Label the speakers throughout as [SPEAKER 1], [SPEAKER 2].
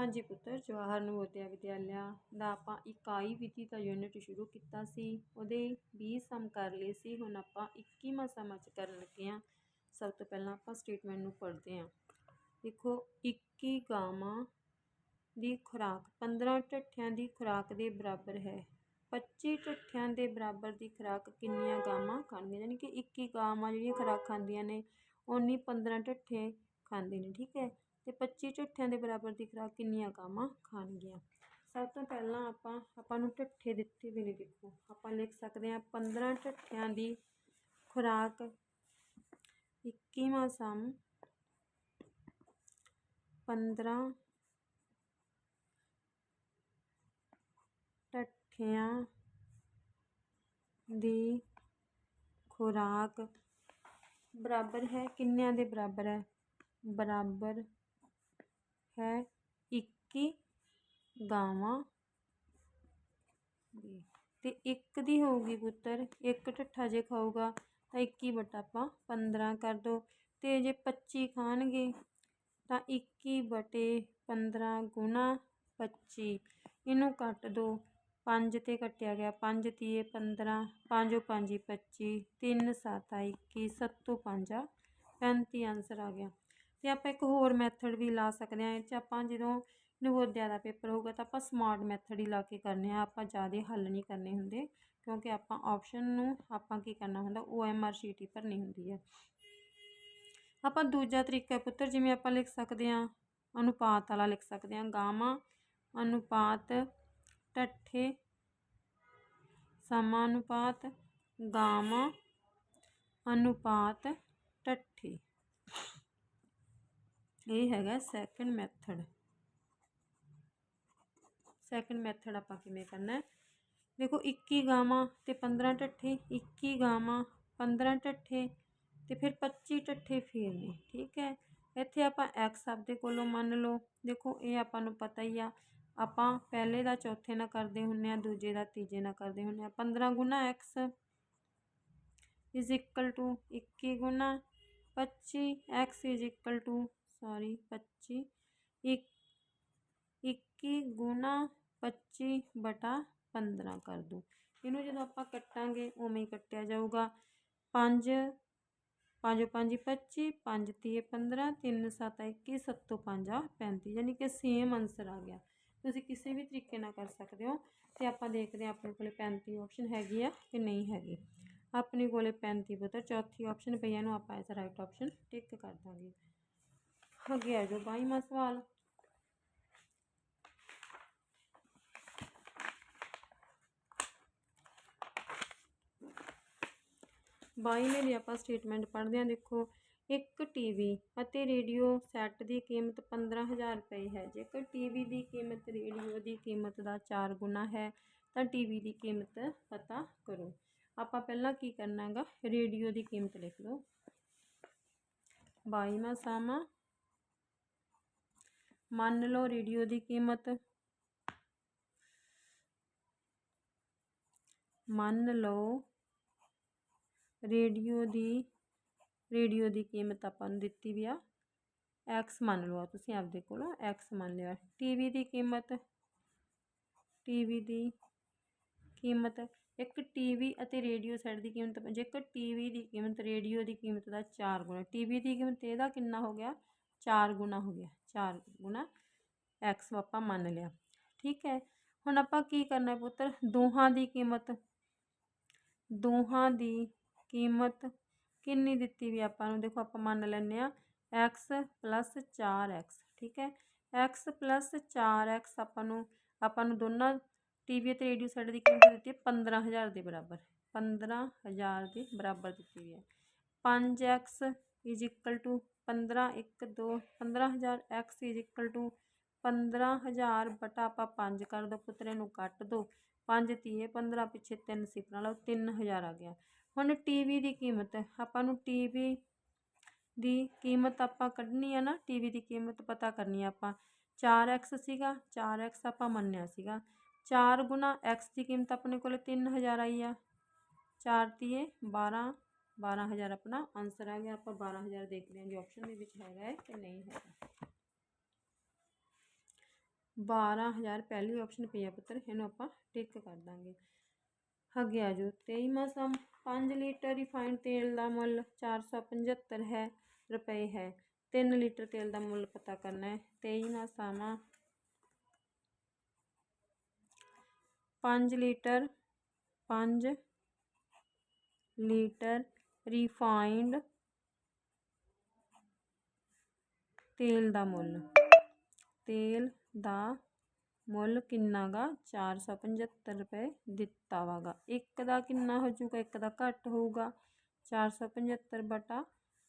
[SPEAKER 1] ਹਾਂਜੀ ਪੁੱਤਰ, ਜਵਾਹਰ ਨਵੋਦਿਆ ਵਿਦਿਆਲਿਆ ਦਾ ਆਪਾਂ ਇਕਾਈ ਵਿਧੀ ਦਾ ਯੂਨਿਟ ਸ਼ੁਰੂ ਕੀਤਾ ਸੀ। ਉਹਦੇ 20 ਸਮ ਕਰ ਲਏ ਸੀ। ਹੁਣ ਆਪਾਂ 21ਵਾਂ ਸਮ ਅੱਜ ਕਰਨ ਲੱਗੇ ਹਾਂ। ਸਭ ਤੋਂ ਪਹਿਲਾਂ ਆਪਾਂ ਸਟੇਟਮੈਂਟ ਨੂੰ ਪੜ੍ਹਦੇ ਹਾਂ। ਦੇਖੋ 21 ਗਾਵਾਂ ਦੀ ਖੁਰਾਕ 15 ਢੱਠਿਆਂ ਦੀ ਖੁਰਾਕ ਦੇ ਬਰਾਬਰ ਹੈ। 25 ਢੱਠਿਆਂ ਦੇ ਬਰਾਬਰ ਦੀ ਖੁਰਾਕ ਕਿੰਨੀਆਂ ਗਾਵਾਂ ਖਾਣਗੀਆਂ? ਯਾਨੀ ਕਿ 21 ਗਾਵਾਂ ਜਿਹੜੀਆਂ ਖੁਰਾਕ ਖਾਂਦੀਆਂ ਨੇ ਉਨੀ 15 ਢੱਠੇ ਖਾਂਦੇ ਨੇ, ਠੀਕ ਹੈ? ਅਤੇ ਪੱਚੀ ਝੱਠਿਆਂ ਦੇ ਬਰਾਬਰ ਦੀ ਖੁਰਾਕ ਕਿੰਨੀਆਂ ਗਾਵਾਂ ਖਾਣਗੀਆਂ? ਸਭ ਤੋਂ ਪਹਿਲਾਂ ਆਪਾਂ ਆਪਾਂ ਨੂੰ ਢੱਠੇ ਦਿੱਤੇ ਵੀ ਨੇ ਦੇਖੋ। ਆਪਾਂ ਲਿਖ ਸਕਦੇ ਹਾਂ 15 ਢੱਠਿਆਂ ਦੀ ਖੁਰਾਕ 21ਵਾਂ ਸਮ 15 ਢੱਠਿਆਂ ਦੀ ਖੁਰਾਕ। ਬਰਾਬਰ ਹੈ, ਕਿੰਨਿਆਂ ਦੇ ਬਰਾਬਰ ਹੈ? ਬਰਾਬਰ ਹੈ। 21 ਗਾਵਾਂ ਅਤੇ ਇੱਕ ਦੀ ਹੋਊਗੀ ਪੁੱਤਰ, ਇੱਕ ਢੱਠਾ ਜੇ ਖਾਊਗਾ ਤਾਂ 21 ਬਟਾ ਆਪਾਂ 15 ਕਰ ਦੋ। ਅਤੇ ਜੇ 25 ਖਾਣਗੇ ਤਾਂ 21 ਬਟੇ 15 ਗੁਣਾ 25 ਇਹਨੂੰ ਕੱਟ ਦੋ। 5 ਤੇ ਕੱਟਿਆ ਗਿਆ ਪੰਜ ਤੀਏ 15 5 5 25 3 7 21 7 5 35 ਆਨਸਰ ਆ ਗਿਆ। ਤੇ ਆਪਾਂ ਇੱਕ ਹੋਰ ਮੈਥਡ ਵੀ ਲਾ ਸਕਦੇ ਹਾਂ, ਇਹ 'ਚ ਆਪਾਂ ਜਦੋਂ ਨਵੋਦਿਆ ਦਾ ਪੇਪਰ ਹੋਊਗਾ ਤਾਂ ਆਪਾਂ ਸਮਾਰਟ ਮੈਥਡ ਹੀ ਲਾ ਕੇ ਕਰਨੇ ਆ ਆਪਾਂ ਜ਼ਿਆਦਾ ਹੱਲ ਨਹੀਂ ਕਰਨੇ ਹੁੰਦੇ ਕਿਉਂਕਿ ਆਪਾਂ ਆਪਸ਼ਨ ਨੂੰ ਆਪਾਂ ਕੀ ਕਰਨਾ ਹੁੰਦਾ ਓ ਐਮ ਆਰ ਸ਼ੀਟ ਹੀ ਭਰਨੀ ਹੁੰਦੀ ਹੈ। ਆਪਾਂ ਦੂਜਾ ਤਰੀਕਾ ਪੁੱਤਰ, ਜਿਵੇਂ ਆਪਾਂ ਲਿਖ ਸਕਦੇ ਹਾਂ, ਅਨੁਪਾਤ ਵਾਲਾ ਲਿਖ ਸਕਦੇ ਹਾਂ, ਗਾਮਾ, ਅਨੁਪਾਤ ਢੱਠੇ ਸਮਾਨੁਪਾਤ, ਗਾਮਾ, ਅਨੁਪਾਤ, ਟੱਠੇ। ਇਹ ਹੈਗਾ ਸੈਕੰਡ ਮੈਥਡ ਸੈਕੰਡ ਮੈਥਡ ਆਪਾਂ ਕਿਵੇਂ ਕਰਨਾ ਹੈ ਦੇਖੋ 21 ਗਾਵਾਂ ਤੇ 15 ਢੱਠੇ 21 ਗਾਵਾਂ 15 ਢੱਠੇ ਤੇ ਫਿਰ 25 ਢੱਠੇ ਫੇਰ ਨੇ ਠੀਕ ਹੈ ਇੱਥੇ ਆਪਾਂ x ਆਪਦੇ ਕੋਲੋਂ ਮੰਨ ਲਓ ਦੇਖੋ ਇਹ ਆਪਾਂ ਨੂੰ ਪਤਾ ਹੀ ਆ ਆਪਾਂ ਪਹਿਲੇ ਦਾ ਚੌਥੇ ਨਾਲ ਕਰਦੇ ਹੁੰਨੇ ਆ ਦੂਜੇ ਦਾ ਤੀਜੇ ਨਾਲ ਕਰਦੇ ਹੁੰਨੇ ਆ 15 ਗੁਣਾ x ਇਜ਼ ਇਕੁਅਲ ਟੂ 21 ਗੁਣਾ 25 x is equal to sorry, ਪੱਚੀ, ਇੱਕ 21 ਗੁਣਾ 25 ਬਟਾ 15 ਕਰ ਦੋ। ਇਹਨੂੰ ਜਦੋਂ ਆਪਾਂ ਕੱਟਾਂਗੇ, ਉਵੇਂ ਹੀ ਕੱਟਿਆ ਜਾਊਗਾ। 5 5 5 25 5 ਤੀਏ 15 3 7 21 7 5 35 ਯਾਨੀ ਕਿ ਸੇਮ ਆਨਸਰ ਆ ਗਿਆ। ਤੁਸੀਂ ਕਿਸੇ ਵੀ ਤਰੀਕੇ ਨਾਲ ਕਰ ਸਕਦੇ ਹੋ ਤੇ ਆਪਾਂ ਦੇਖਦੇ ਹਾਂ ਆਪਣੇ ਕੋਲੇ 35 ਆਪਸ਼ਨ ਹੈਗੀ ਆ ਕਿ ਨਹੀਂ ਹੈਗੀ। ਆਪਣੇ ਕੋਲੇ 35 ਪੁੱਤਰ, ਚੌਥੀ ਆਪਸ਼ਨ ਪਈ ਇਹਨੂੰ ਆਪਾਂ ਐਸ ਰਾਈਟ ਆਪਸ਼ਨ ਟਿਕ ਕਰ ਦਾਂਗੇ। ਅੱਗੇ ਆ ਜਾਓ ਬਾਈਵਾਂ ਸਵਾਲ। ਬਾਈਵੇਂ ਦੀ ਆਪਾਂ ਸਟੇਟਮੈਂਟ ਪੜ੍ਹਦੇ ਹਾਂ, ਦੇਖੋ, ਇੱਕ ਟੀਵੀ ਅਤੇ ਰੇਡੀਓ ਸੈੱਟ ਦੀ ਕੀਮਤ 15000 ਰੁਪਏ ਹੈ। ਜੇਕਰ ਟੀਵੀ ਦੀ ਕੀਮਤ ਰੇਡੀਓ ਦੀ ਕੀਮਤ ਦਾ 4 ਗੁਣਾ ਹੈ, ਤਾਂ ਟੀਵੀ ਦੀ ਕੀਮਤ ਪਤਾ ਕਰੋ। ਆਪਾਂ ਪਹਿਲਾਂ ਕੀ ਕਰਨਾ ਹੈਗਾ? ਰੇਡੀਓ ਦੀ ਕੀਮਤ ਲਿਖ ਲਓ। ਬਾਈਵਾਂ ਸਾਮਾ ਮੰਨ ਲਓ ਰੇਡੀਓ ਦੀ ਕੀਮਤ। ਮੰਨ ਲਓ ਰੇਡੀਓ ਦੀ ਰੇਡੀਓ ਦੀ ਕੀਮਤ ਆਪਾਂ ਨੂੰ ਦਿੱਤੀ ਵੀ ਆ। X ਮੰਨ ਲਓ ਤੁਸੀਂ ਆਪਦੇ ਕੋਲੋਂ x ਮੰਨ ਲਿਆ। ਟੀਵੀ ਦੀ ਕੀਮਤ ਟੀਵੀ ਦੀ ਕੀਮਤ। ਇੱਕ ਟੀਵੀ ਅਤੇ ਰੇਡੀਓ ਸੈੱਟ ਦੀ ਕੀਮਤ, ਜੇਕਰ ਟੀਵੀ ਦੀ ਕੀਮਤ, ਰੇਡੀਓ ਦੀ ਕੀਮਤ ਦਾ 4 ਗੁਣਾ। ਟੀਵੀ ਦੀ ਕੀਮਤ ਇਹਦਾ ਕਿੰਨਾ ਹੋ ਗਿਆ? 4 ਗੁਣਾ ਹੋ ਗਿਆ 4 ਗੁਣਾ x ਆਪਾਂ ਮੰਨ ਲਿਆ। ਠੀਕ ਹੈ, ਹੁਣ ਆਪਾਂ ਕੀ ਕਰਨਾ ਪੁੱਤਰ? ਦੋਹਾਂ ਦੀ ਕੀਮਤ, ਦੋਹਾਂ ਦੀ ਕੀਮਤ ਕਿੰਨੀ ਦਿੱਤੀ ਵੀ ਆਪਾਂ ਨੂੰ? ਦੇਖੋ ਆਪਾਂ ਮੰਨ ਲੈਂਦੇ ਆ x 4x ਠੀਕ ਹੈ? X 4x ਆਪਾਂ ਨੂੰ ਆਪਾਂ ਨੂੰ ਦੋਨਾਂ ਟੀਵੀ ਤੇ ਰੇਡੀਓ ਸੈੱਟ ਦੀ ਕੀਮਤ ਦਿੱਤੀ ਹੈ 15000 ਦੇ ਬਰਾਬਰ। 15000 ਦੇ ਬਰਾਬਰ ਦਿੱਤੀ ਹੋਈ ਹੈ। 5x 15 1 2 15000 x 15000 ਬਟਾ ਆਪਾਂ ਪੰਜ ਕਰ ਦੋ, ਪੁੱਤਰੇ ਨੂੰ ਕੱਟ ਦੋ। ਪੰਜ ਤੀਏ 15 ਪਿੱਛੇ ਤਿੰਨ ਸਿਫਰਾਂ ਲਓ 3000 ਆ ਗਿਆ। ਹੁਣ ਟੀਵੀ ਦੀ ਕੀਮਤ, ਆਪਾਂ ਨੂੰ ਟੀਵੀ ਦੀ ਕੀਮਤ ਆਪਾਂ ਕੱਢਣੀ ਆ ਨਾ ਟੀਵੀ ਦੀ ਕੀਮਤ ਪਤਾ ਕਰਨੀ ਆ ਆਪਾਂ। 4x ਸੀਗਾ 4x ਆਪਾਂ ਮੰਨਿਆ ਸੀਗਾ। 4 ਗੁਣਾ x ਦੀ ਕੀਮਤ ਆਪਣੇ ਕੋਲ 3000 ਆਈ ਆ। 4 ਤੀਏ 12 12000 ਆਪਣਾ ਆਨਸਰ ਆ ਗਿਆ। ਆਪਾਂ 12000 ਦੇਖਦੇ ਹਾਂ ਜੀ। ਆਪਸ਼ਨ ਦੇ ਵਿੱਚ ਹੈਗਾ ਹੈ ਕਿ ਨਹੀਂ ਹੈਗਾ। 12000 ਪਹਿਲੀ ਆਪਸ਼ਨ ਪਈ ਆ ਪੁੱਤਰ। ਇਹਨੂੰ ਆਪਾਂ ਟਿਕ ਕਰ ਦਾਂਗੇ। ਅੱਗੇ ਆ ਜਾਓ। 23ਵਾਂ ਸਮ 5 ਲੀਟਰ ਰਿਫਾਈਨਡ ਤੇਲ ਦਾ ਮੁੱਲ 475 ਹੈ, ਰੁਪਏ ਹੈ। 3 ਲੀਟਰ ਤੇਲ ਦਾ ਮੁੱਲ ਪਤਾ ਕਰਨਾ ਹੈ। 23ਵਾਂ ਸਮਾਂ 5 ਲੀਟਰ 5 ਲੀਟਰ ਰਿਫਾਈਨਡ ਤੇਲ ਦਾ ਮੁੱਲ। ਤੇਲ ਦਾ ਮੁੱਲ ਕਿੰਨਾ ਗਾ? 475 ਰੁਪਏ ਦਿੱਤਾ ਵਾਗਾ ਇੱਕ ਦਾ ਕਿੰਨਾ ਹੋ ਜਾਊਗਾ? ਇੱਕ ਦਾ ਘੱਟ ਹੋਊਗਾ। 475 ਬਟਾ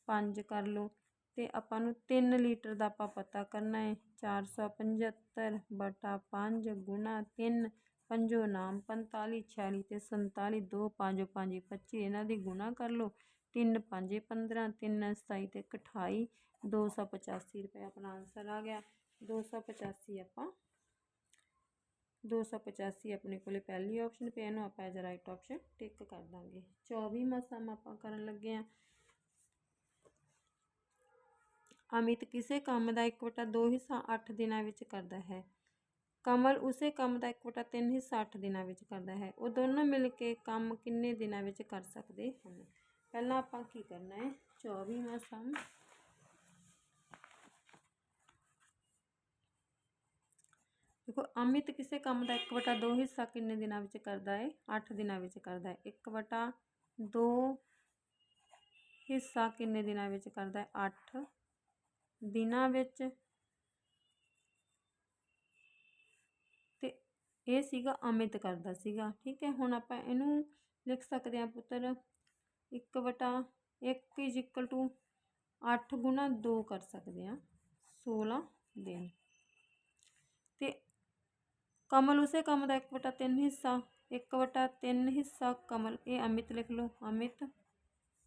[SPEAKER 1] 5 ਕਰ ਲਓ। ਤੇ ਆਪਾਂ ਨੂੰ 3 ਲੀਟਰ ਦਾ ਆਪਾਂ ਪਤਾ ਕਰਨਾ ਹੈ 475 ਬਟਾ 5 ਗੁਣਾ 3 ਪੰਜੋ ਨਾਮ 45 46 ਤੇ 47 2 5 5 25 ਇਹਨਾਂ ਦੀ ਗੁਣਾ ਕਰ ਲਓ। 3 5 15 3 27 ਤੇ 28 285 ਰੁਪਏ ਆਪਣਾ ਆਨਸਰ ਆ ਗਿਆ। 285 ਆਪਾਂ 285 ਆਪਣੇ ਕੋਲੇ ਪਹਿਲੀ ਆਪਸ਼ਨ ਪਈ ਇਹਨੂੰ ਆਪਾਂ ਐਜ਼ ਰਾਈਟ ਆਪਸ਼ਨ ਟਿਕ ਕਰ ਦਾਂਗੇ। 24ਵਾਂ ਸਮ ਆਪਾਂ ਕਰਨ ਲੱਗੇ ਆ ਅਮਿਤ ਕਿਸੇ ਕੰਮ ਦਾ 1/2 ਹਿੱਸਾ 8 ਦਿਨਾਂ ਵਿੱਚ ਕਰਦਾ ਹੈ। ਕਮਲ ਉਸੇ ਕੰਮ ਦਾ 1/3 ਹਿੱਸਾ 8 ਦਿਨਾਂ ਵਿੱਚ ਕਰਦਾ ਹੈ। ਉਹ ਦੋਨੋਂ ਮਿਲ ਕੇ ਕੰਮ ਕਿੰਨੇ ਦਿਨਾਂ ਵਿੱਚ ਕਰ ਸਕਦੇ ਹਨ? ਪਹਿਲਾਂ ਆਪਾਂ ਕੀ ਕਰਨਾ ਹੈ? 24ਵਾਂ ਸਮ। ਦੇਖੋ, ਅਮਿਤ ਕਿਸੇ ਕੰਮ ਦਾ 1/2 ਹਿੱਸਾ ਕਿੰਨੇ ਦਿਨਾਂ ਵਿੱਚ ਕਰਦਾ ਹੈ? 8 ਦਿਨਾਂ ਵਿੱਚ ਕਰਦਾ ਹੈ। 1/2 ਹਿੱਸਾ ਕਿੰਨੇ ਦਿਨਾਂ ਵਿੱਚ ਕਰਦਾ ਹੈ? 8 ਦਿਨਾਂ ਵਿੱਚ ਤੇ ਇਹ ਸੀਗਾ ਅਮਿਤ ਕਰਦਾ ਸੀਗਾ, ਠੀਕ ਹੈ? ਹੁਣ ਆਪਾਂ ਇਹਨੂੰ ਲਿਖ ਸਕਦੇ ਹਾਂ ਪੁੱਤਰ। 1/1 ਇਜ਼ ਇਕੁਅਲ ਟੂ 8 ਗੁਣਾ 2 ਕਰ ਸਕਦੇ ਹਾਂ 16 ਦਿਨ ਤੇ ਕਮਲ ਉਸੇ ਕੰਮ ਦਾ 1/3 ਹਿੱਸਾ 1/3 ਹਿੱਸਾ ਕਮਲ, ਇਹ ਅਮਿਤ ਲਿਖ ਲਓ, ਅਮਿਤ,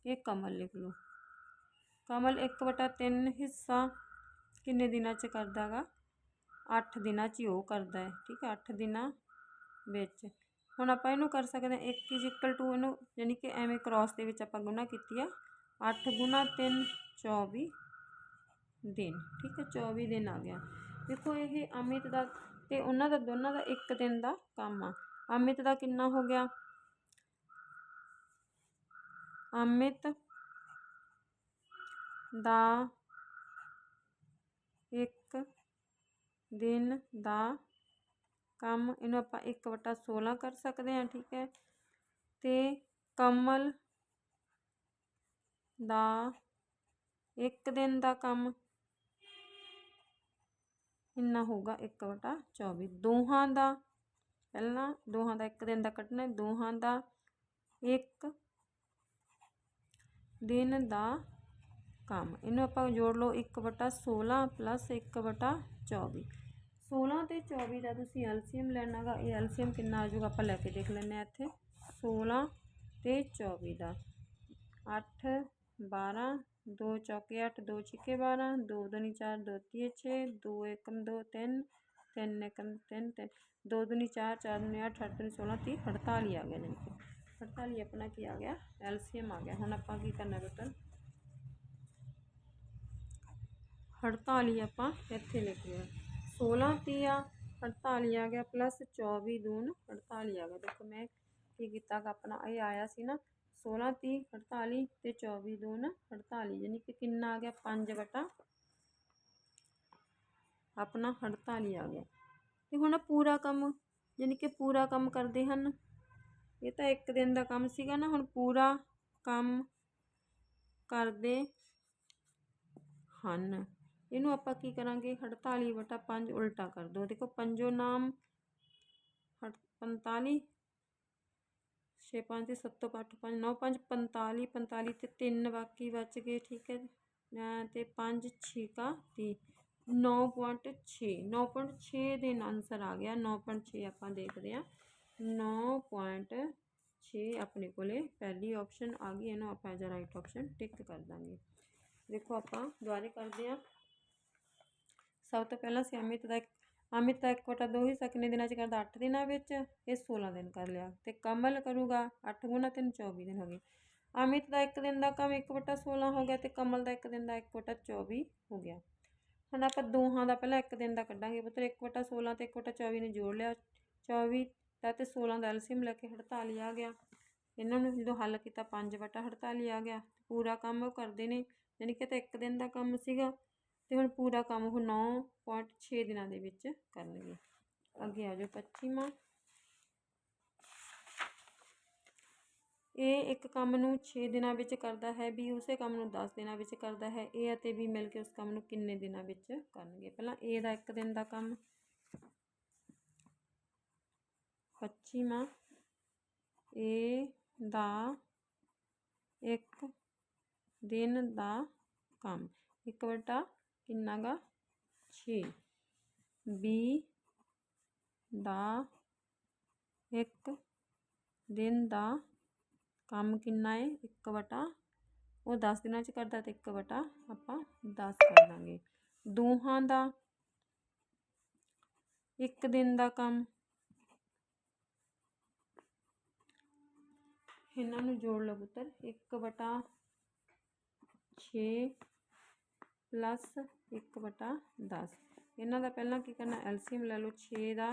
[SPEAKER 1] ਇਹ ਕਮਲ ਲਿਖ ਲਓ। ਕਮਲ 1/3 ਹਿੱਸਾ ਕਿੰਨੇ ਦਿਨਾਂ 'ਚ ਕਰਦਾਗਾ 8 ਦਿਨਾਂ 'ਚ ਹੀ ਉਹ ਕਰਦਾ ਹੈ, ਠੀਕ ਹੈ 8 ਦਿਨਾਂ ਵਿੱਚ। ਹੁਣ ਆਪਾਂ ਇਹਨੂੰ ਕਰ ਸਕਦੇ ਹਾਂ 1 ਇਜ਼ ਇਕੁਅਲ ਟੂ ਇਹਨੂੰ, ਯਾਨੀ ਕਿ ਐਵੇਂ ਕ੍ਰਾਸ ਦੇ ਵਿੱਚ ਆਪਾਂ ਗੁਣਾ ਕੀਤੀ ਆ 8 ਗੁਣਾ 3 24 ਦਿਨ, ਠੀਕ ਹੈ 24 ਦਿਨ ਆ ਗਿਆ। ਦੇਖੋ ਇਹ ਅਮਿਤ ਦਾ ਤੇ ਉਹਨਾਂ ਦਾ ਦੋਨਾਂ ਦਾ ਇੱਕ ਦਿਨ ਦਾ ਕੰਮ ਆ। ਅਮਿਤ ਦਾ ਕਿੰਨਾ ਹੋ ਗਿਆ? ਅਮਿਤ ਦਾ ਇੱਕ ਦਿਨ ਦਾ ਕੰਮ ਇਹਨੂੰ ਆਪਾਂ 1/16 ਕਰ ਸਕਦੇ ਹਾਂ ਠੀਕ ਹੈ ਤੇ ਕਮਲ ਦਾ ਇੱਕ ਦਿਨ ਦਾ ਕੰਮ ਇੰਨਾ ਹੋਊਗਾ 1/24 ਦੋਹਾਂ ਦਾ ਪਹਿਲਾਂ ਦੋਹਾਂ ਦਾ ਇੱਕ ਦਿਨ ਦਾ ਕੱਢਣਾ ਦੋਹਾਂ ਦਾ ਇੱਕ ਦਿਨ ਦਾ ਕੰਮ ਇਹਨੂੰ ਆਪਾਂ ਜੋੜ ਲਓ 1/16 ਪਲੱਸ 1/24 16 ਤੇ 24 ਦਾ ਤੁਸੀਂ ਐਲਸੀਐਮ ਲੈਣਾਗਾ ਇਹ ਐਲਸੀਐਮ ਕਿੰਨਾ ਆ ਜਾਊਗਾ ਆਪਾਂ ਲੈ ਕੇ ਦੇਖ ਲੈਂਦੇ ਆ ਇੱਥੇ। 16 ਤੇ 24 ਦਾ। 8 12 2 ਚੌਕੇ 8 2 ਛਿੱਕੇ 12 2 ਦੂਣੀ 4 2 ਤੀਏ 6 2 ਏਕਮ 2 3 3 ਏਕਮ 3 3 2 ਦੂਣੀ 4 4 ਦੂਣੀ 8 8 ਦੂਣੀ 16 30 48 ਆ ਗਿਆ ਜਾਨੀ ਕਿ 48 ਆਪਣਾ ਕੀ ਆ ਗਿਆ? ਐਲਸੀਐਮ ਆ ਗਿਆ। ਹੁਣ ਆਪਾਂ ਕੀ ਕਰਨਾ ਬੇਟਾ? 48 ਆਪਾਂ ਇੱਥੇ ਲਿਖ ਲਿਆ 16 ਤੀਆ 48 ਆ ਗਿਆ ਪਲੱਸ 24 ਦੂਣ 48 ਆ ਗਿਆ ਦੇਖੋ ਮੈਂ ਕੀ ਕੀਤਾ ਗਾ ਆਪਣਾ ਇਹ ਆਇਆ ਸੀ ਨਾ 16 ਤੀਹ 48 ਤੇ 24 ਦੂਣ 48 ਯਾਨੀ ਕਿ ਕਿੰਨਾ ਆ ਗਿਆ 5 ਵਟਾ ਆਪਣਾ 48 ਆ ਗਿਆ ਤੇ ਹੁਣ ਪੂਰਾ ਕੰਮ ਯਾਨੀ ਕਿ ਪੂਰਾ ਕੰਮ ਕਰਦੇ ਹਨ ਇਹ ਤਾਂ ਇੱਕ ਦਿਨ ਦਾ ਕੰਮ ਸੀਗਾ ਨਾ ਹੁਣ ਪੂਰਾ ਕੰਮ ਕਰਦੇ ਹਨ ਇਹਨੂੰ ਆਪਾਂ ਕੀ ਕਰਾਂਗੇ? 48 ਵਟਾ 5 ਉਲਟਾ ਕਰ ਦੋ ਦੇਖੋ, ਪੰਜੋ ਨਾਮ 45 6 5 ਤੇ 7 8 5 9 5 45 45 ਤੇ 3 ਬਾਕੀ ਬਚ ਗਏ, ਠੀਕ ਹੈ ਤੇ 5 6 ਕਾ 30 9.6 9.6 ਦੇ ਆਨਸਰ ਆ ਗਿਆ। 9.6 ਆਪਾਂ ਦੇਖਦੇ ਹਾਂ। 9.6 ਆਪਣੇ ਕੋਲੇ। ਪਹਿਲੀ ਆਪਸ਼ਨ ਆ ਗਈ। ਇਹਨੂੰ ਆਪਾਂ ਐਜ਼ ਰਾਈਟ ਆਪਸ਼ਨ ਟਿਕ ਕਰ ਦਾਂਗੇ। ਦੇਖੋ ਆਪਾਂ ਦੁਬਾਰੇ ਕਰਦੇ ਹਾਂ। ਸਭ ਤੋਂ ਪਹਿਲਾਂ ਅਸੀਂ ਅਮਿਤ ਦਾ ਅਮਿਤ ਦਾ 1/2 ਹਿੱਸਾ ਕਿੰਨੇ ਦਿਨਾਂ 'ਚ ਕਰਦਾ? 8 ਦਿਨਾਂ ਵਿੱਚ ਇਹ 16 ਦਿਨ ਕਰ ਲਿਆ। ਤੇ ਕਮਲ ਕਰੂਗਾ 8 ਗੁਣਾ 3 24 ਦਿਨ ਹੋ ਗਏ। ਅਮਿਤ ਦਾ ਇੱਕ ਦਿਨ ਦਾ ਕੰਮ 1/16 ਹੋ ਗਿਆ ਤੇ ਕਮਲ ਦਾ ਇੱਕ ਦਿਨ ਦਾ 1/24 ਹੋ ਗਿਆ। ਹੁਣ ਆਪਾਂ ਦੋਹਾਂ ਦਾ ਪਹਿਲਾਂ ਇੱਕ ਦਿਨ ਦਾ ਕੱਢਾਂਗੇ ਪੁੱਤਰ। ਇੱਕ ਵਟਾ 16 ਤੇ ਇੱਕ ਵਟਾ 24 ਨੂੰ ਜੋੜ ਲਿਆ। 24 ਦਾ ਤੇ 16 ਦਾ ਐਲਸੀਐਮ ਲੈ ਕੇ 48 ਆ ਗਿਆ। ਇਹਨਾਂ ਨੂੰ ਜਦੋਂ ਹੱਲ ਕੀਤਾ 5 ਵਟਾ 48 ਆ ਗਿਆ। ਪੂਰਾ ਕੰਮ ਉਹ ਕਰਦੇ ਨੇ। ਯਾਨੀ ਕਿ ਤਾਂ ਇੱਕ ਦਿਨ ਦਾ ਕੰਮ ਸੀਗਾ। ਤੇ ਹੁਣ ਪੂਰਾ ਕੰਮ ਉਹ 9.6 ਦਿਨਾਂ ਦੇ ਵਿੱਚ ਕਰਨਗੇ। ਅੱਗੇ ਆ ਜਾਓ 25ਵਾਂ ਇਹ ਇੱਕ ਕੰਮ ਨੂੰ 6 ਦਿਨਾਂ ਵਿੱਚ ਕਰਦਾ ਹੈ ਵੀ ਉਸੇ ਕੰਮ ਨੂੰ 10 ਦਿਨਾਂ ਵਿੱਚ ਕਰਦਾ ਹੈ ਇਹ ਅਤੇ ਵੀ ਮਿਲ ਕੇ ਉਸ ਕੰਮ ਨੂੰ ਕਿੰਨੇ ਦਿਨਾਂ ਵਿੱਚ ਕਰਨਗੇ? ਪਹਿਲਾਂ A ਦਾ ਇੱਕ ਦਿਨ ਦਾ ਕੰਮ। 25ਵਾਂ A ਦਾ ਇੱਕ ਦਿਨ ਦਾ ਕੰਮ। ਇੱਕ ਵਟਾ ਕਿੰਨਾ ਗਾ? 6 B ਦਾ ਇੱਕ। ਦਿਨ ਦਾ ਕੰਮ ਕਿੰਨਾ ਹੈ 1 ਵਟਾ। ਉਹ 10 ਦਿਨਾਂ ਚ ਕਰਦਾ ਤੇ 1 ਵਟਾ ਆਪਾਂ 10 ਕਰ ਦਾਂਗੇ। ਦੋਹਾਂ ਦਾ ਇੱਕ ਦਿਨ ਦਾ ਕੰਮ। ਇਹਨਾਂ ਨੂੰ ਜੋੜ ਲਓ ਪੁੱਤਰ। 1 ਵਟਾ 6 ਪਲੱਸ 1 ਬਟਾ 10 ਇਹਨਾਂ ਦਾ ਪਹਿਲਾਂ ਕੀ ਕਰਨਾ ਐਲਸੀਐਮ ਲੈ ਲਓ 6 ਦਾ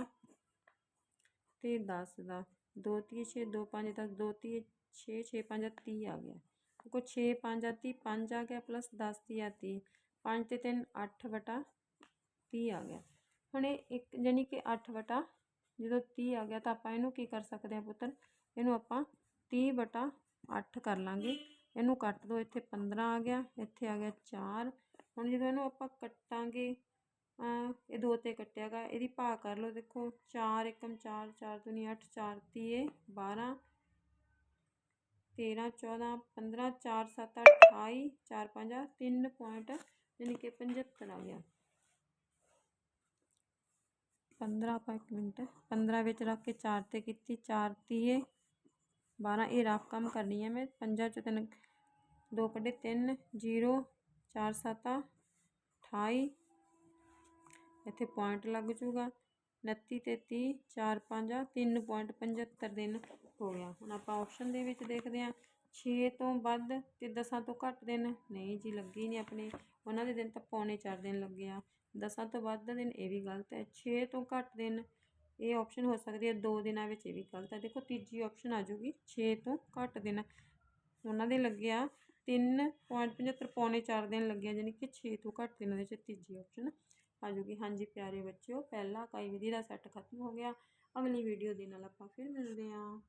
[SPEAKER 1] ਤੇ 10 ਦਾ। 2 ਤੀਏ 6 2 5 10 2 ਤੀਏ 6 6 5 30 ਆ ਗਿਆ। ਦੇਖੋ 6 5 ਆ 30 5 ਆ ਗਿਆ ਪਲੱਸ 10 ਆ 30 5 ਤੇ 3 8 ਬਟਾ 30 ਆ ਗਿਆ। ਹੁਣ ਇਹ ਇੱਕ ਯਾਨੀ ਕਿ 8 ਬਟਾ ਜਦੋਂ 30 ਆ ਗਿਆ ਤਾਂ ਆਪਾਂ ਇਹਨੂੰ ਕੀ ਕਰ ਸਕਦੇ ਹਾਂ ਪੁੱਤਰ? ਇਹਨੂੰ ਆਪਾਂ 30 ਬਟਾ 8 ਕਰ ਲਾਂਗੇ। ਇਹਨੂੰ ਕੱਟ ਦੋ, ਇੱਥੇ 15 ਆ ਗਿਆ, ਇੱਥੇ ਆ ਗਿਆ 4 ਹੁਣ ਜਦੋਂ ਇਹਨੂੰ ਆਪਾਂ ਕੱਟਾਂਗੇ ਇਹ ਦੋ ਤੇ ਕੱਟਿਆਗਾ, ਇਹਦੀ ਭਾਅ ਕਰ ਲਓ ਦੇਖੋ 4 ਏਕਮ 4 4 ਦੁਨੀ 8 4 ਤੀਏ 12 13 14 15 4 7 28 4 5 3 ਪੁਆਇੰਟ ਯਾਨੀ ਕਿ 75 ਆ ਗਿਆ। 15 ਆਪਾਂ ਇੱਕ ਮਿੰਟ 15 ਵਿੱਚ ਰੱਖ ਕੇ 4 ਤੇ ਕੀਤੀ 4 ਤੀਏ 12 ਇਹ ਰਫ ਕੰਮ ਕਰਨੀ ਹੈ ਮੈਂ 5 'ਚੋਂ ਤਿੰਨ, ਦੋ ਕੱਢੇ 3 0 4 7 28 ਇੱਥੇ ਪੁਆਇੰਟ ਲੱਗ ਜੂਗਾ। 29 ਤੇ 30 4 5 3.75 ਦਿਨ ਹੋ ਗਿਆ। ਹੁਣ ਆਪਾਂ ਆਪਸ਼ਨ ਦੇ ਵਿੱਚ ਦੇਖਦੇ ਹਾਂ 6 ਤੋਂ ਵੱਧ ਤੇ 10 ਤੋਂ ਘੱਟ ਦਿਨ। ਨਹੀਂ ਜੀ, ਲੱਗੀ ਨਹੀਂ ਆਪਣੇ। ਉਹਨਾਂ ਦੇ ਦਿਨ ਤਾਂ ਪੌਣੇ 4 ਦਿਨ ਲੱਗੇ ਆ। 10 ਤੋਂ ਵੱਧ ਦਿਨ ਇਹ ਵੀ ਗਲਤ ਹੈ। 6 ਤੋਂ ਘੱਟ ਦਿਨ, ਇਹ ਆਪਸ਼ਨ ਹੋ ਸਕਦੀ ਹੈ। 2 ਦਿਨਾਂ ਵਿੱਚ ਇਹ ਵੀ ਗਲਤ ਹੈ। ਦੇਖੋ, ਤੀਜੀ ਆਪਸ਼ਨ ਆ ਜੂਗੀ। 6 ਤੋਂ ਘੱਟ ਦਿਨ। ਉਹਨਾਂ ਦੇ ਲੱਗਿਆ 3.75 ਪੌਣੇ 4 ਦਿਨ ਲੱਗਿਆ ਯਾਨੀ ਕਿ 6 ਤੋਂ ਘੱਟ ਦਿਨਾਂ ਦੇ ਵਿੱਚ ਤੀਜੀ ਆਪਸ਼ਨ ਆ ਜੂਗੀ ਹਾਂਜੀ ਪਿਆਰੇ ਬੱਚਿਓ, ਪਹਿਲਾ ਇਕਾਈ ਵਿਧੀ ਦਾ ਸੈੱਟ ਖਤਮ ਹੋ ਗਿਆ। ਅਗਲੀ ਵੀਡੀਓ ਦੇ ਨਾਲ ਆਪਾਂ ਫਿਰ ਮਿਲਦੇ ਹਾਂ।